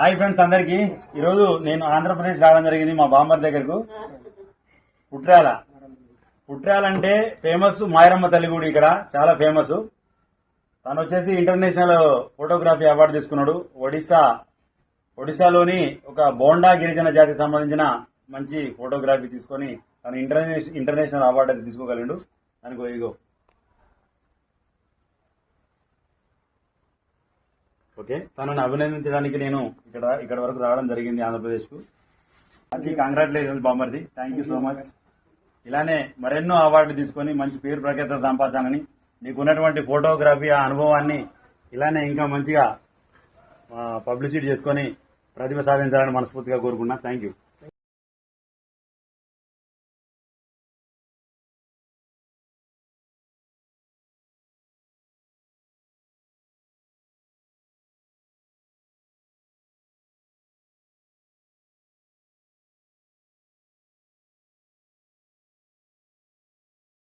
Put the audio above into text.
Hi friends అందరికి. ఈరోజు నేను ఆంధ్రప్రదేశ్ రావడం జరిగింది మా బాంబర్ దగ్గరకు. పుట్రాల. పుట్రాల అంటే ఫేమస్ మాయరమ్మ తల్లి గుడి ఇక్కడ. చాలా ఫేమస్. తను వచ్చేసి ఇంటర్నేషనల్ ఫోటోగ్రఫీ అవార్డు తీసుకున్నాడు. ఒడిశా ఒడిశాలోని ఒక బోండా గిరిజన జాతికి సంబంధించిన మంచి ఫోటోగ్రఫీ తీసుకొని తను ఇంటర్నేషనల్ ఇంటర్నేషనల్ అవార్డు అయితే తీసుకోగలిగాడు. దానికి ఇగో ఓకే? తనను అభినందించడానికి నేను ఇక్కడ ఇక్కడ వరకు రావడం జరిగింది ఆంధ్రప్రదేశ్కు. అది కాంగ్రాచులేషన్స్ బామర్ది థ్యాంక్ యూ సో మచ్ ఇలానే మరెన్నో అవార్డు తీసుకొని మంచి పేరు ప్రఖ్యాత సంపాదించాలని నీకు ఉన్నటువంటి ఫోటోగ్రఫీ ఆ అనుభవాన్ని ఇలానే ఇంకా మంచిగా పబ్లిసిటీ చేసుకొని ప్రతిభ సాధించాలని మనస్ఫూర్తిగా కోరుకున్నా థ్యాంక్ యూ